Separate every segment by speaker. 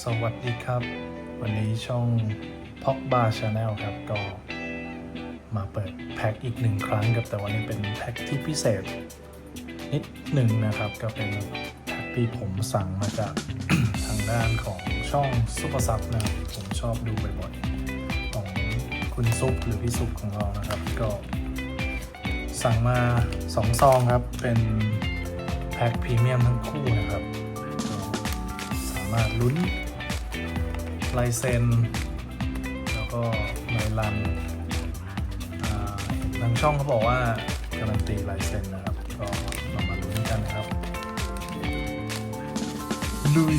Speaker 1: สวัสดีครับ วันนี้ช่องพ็อกบาร์ชาแนลครับ ก็มาเปิดแพ็คอีกหนึ่งครั้งครับแต่วันนี้เป็นแพ็คที่พิเศษ นิดหนึ่งนะครับ ก็เป็นแพ็คที่ผมสั่งมาจากทางด้านของช่องซุปเปอร์ซับนะครับผมชอบดูบ่อยๆของคุณซุปหรือพี่ซุปของเรานะครับ ก็ สั่งมาสองซองครับ เป็นแพ็คพรีเมียมทั้งคู่นะครับ สามารถลุ้น ลายเซ็น แล้วก็ลายลันทางช่องเขาบอกว่าการันตีลายเซ็นนะครับ ก็เรามาลุ้นกันนะครับลุย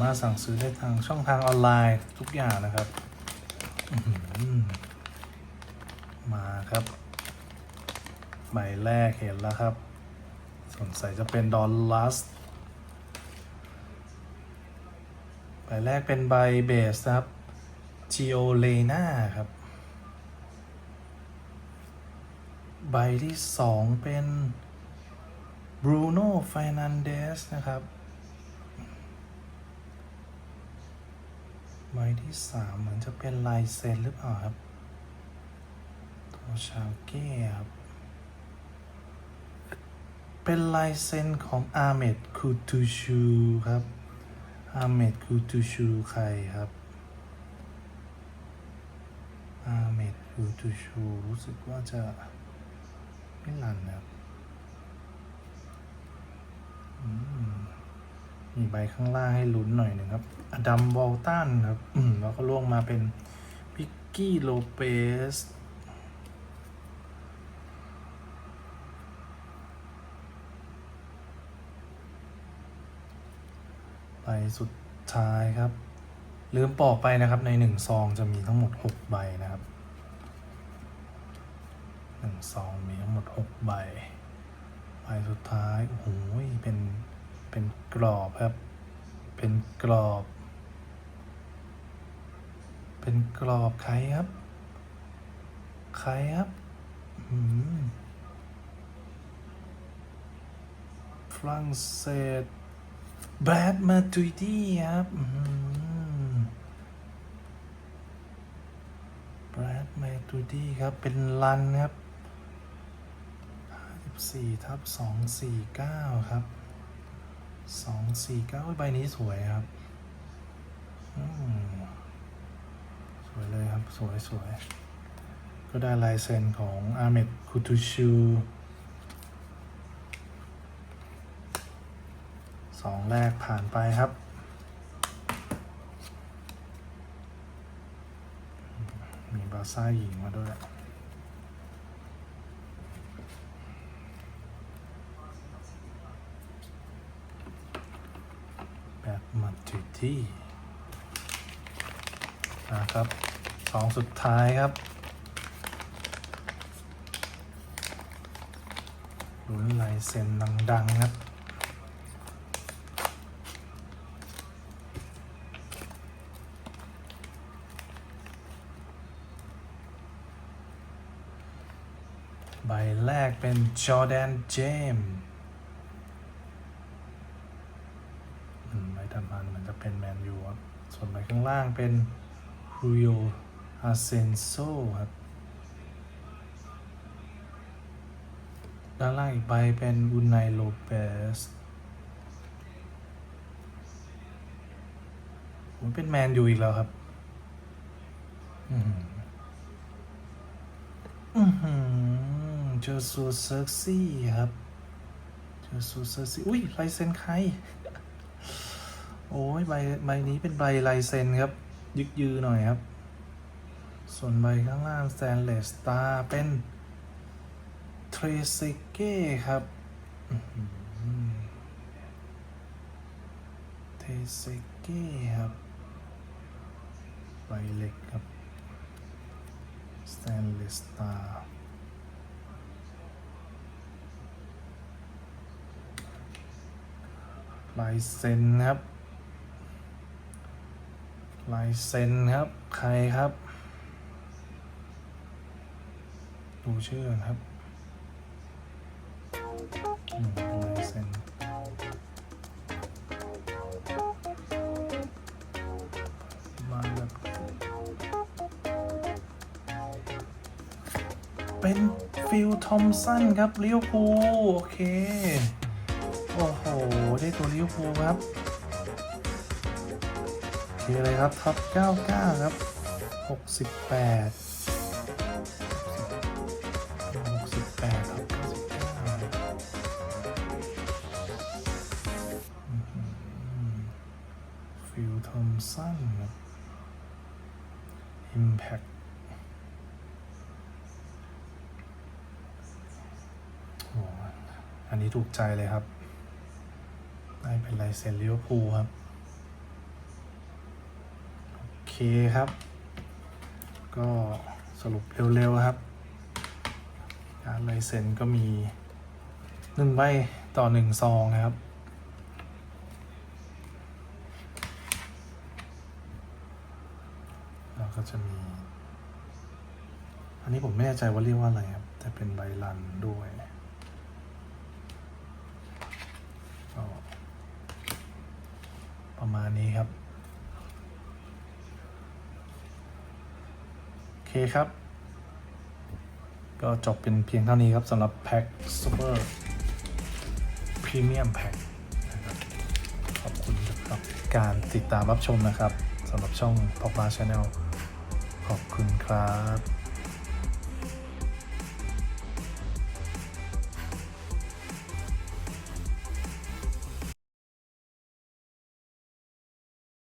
Speaker 1: ามารถสั่งซื้อได้ทางช่องทางออนไลน์ทุกอย่างนะครับ มาครับ ใบแรกเห็นแล้วครับ สงสัยจะเป็นดอลลัสใบแรกเป็นใบเบสครับ g i o l e n a ครับ ใบที่สองเป็น Bruno Fernandes นะครับ ใบที่สามเหมือนจะเป็นลายเซ็นหรือเปล่าครับโทชาวเก้ครับ เป็นลายเซ็นของอาเมดคูตูชูครับอาเมดคูตูชูใครครับอาเมดคูตูชูรู้สึกว่าจะไม่ลันนะครับอืม มีใบข้างล่างให้ลุ้นหน่อยหนึ่งครับ อดัมวอลตันครับ อืมแล้วก็ล่วงมาเป็นพิกกี้โลเปสใบสุดท้ายครับ ลืมบอกไปนะครับในหนึ่งซองจะมีทั้งหมด6ใบนะครับหนึ่งซองมีทั้งหมด6ใบ ใบสุดท้าย โอ้โหเป็น เป็นกรอบครับ เป็นกรอบ เป็นกรอบใครครับ ใครครับอืมฝรั่งเศสแบรดมาตุยดี้ครับแบรดมาตุยดี้ครับ เป็นลันครับ54ทับ249 ครับ 249ใบนี้สวยครับสวยเลยครับ สวยสวย ก็ได้ลายเซ็นของอาเมดคูตูชูสองแรกผ่านไปครับ มีบาซ่าหญิงมาด้วย แบบมัดจุดที่นะครับสองสุดท้ายครับลุ้นลายเซ็นดัง ๆ ครับใบแรกเป็นจอแดนเจมส์อืมใบถัดมาเหมือนจะเป็นแมนยูครับ ส่วนใบข้างล่างเป็นฮูโยอาเซนโซครับ ด้านล่างอีกใบเป็นอุนไนโลเปสผมเป็นแมนยูอีกแล้วครับ อือหืออือหือเจอซูเซ็กซี่ครับ เจอซูเซ็กซี่ อุ้ยลายเซ็นใคร โอ้ยใบใบนี้เป็นใบลายเซ็นครับ ยึกยือหน่อยครับ ส่วนใบข้างล่างสแตนเลสตาเป็นเทรเซเก้ครับเทรเซเก้ครับใบเล็กครับ Stainless Star ลายเซ็นครับ ลายเซ็นครับ ใครครับ ดูชื่อนครับลายเซ็นมาแบบเป็นฟิลทอมสันครับลิเวพูโอเค โอ้โห ได้ตัวลิเวพูครับ โอเคเลยครับท็อป99 ครับ 68 68ครับ99ฟิลทอมสันครับ Impact อ้อันนี้ถูกใจเลยครับ ได้เป็นลายเซ็นลิเวอร์พูลครับ โอเคครับ ก็สรุปเร็วๆครับ การลายเซ็นก็มีหนึ่งใบต่อหนึ่งซองนะครับ แล้วก็จะมี อันนี้ผมไม่แน่ใจว่าเรียกว่าอะไรครับ แต่เป็นใบลันด้วยก็ประมาณนี้ครับ โอ เคครับ ก็จบเป็นเพียงเท่านี้ครับสำหรับแพ็คซูเปอร์พรีเมียมแพ็คนะครับขอบคุณสำหรับการติดตามรับชมนะครับสำหรับช่อง p o p l a Channel ขอบคุณครับ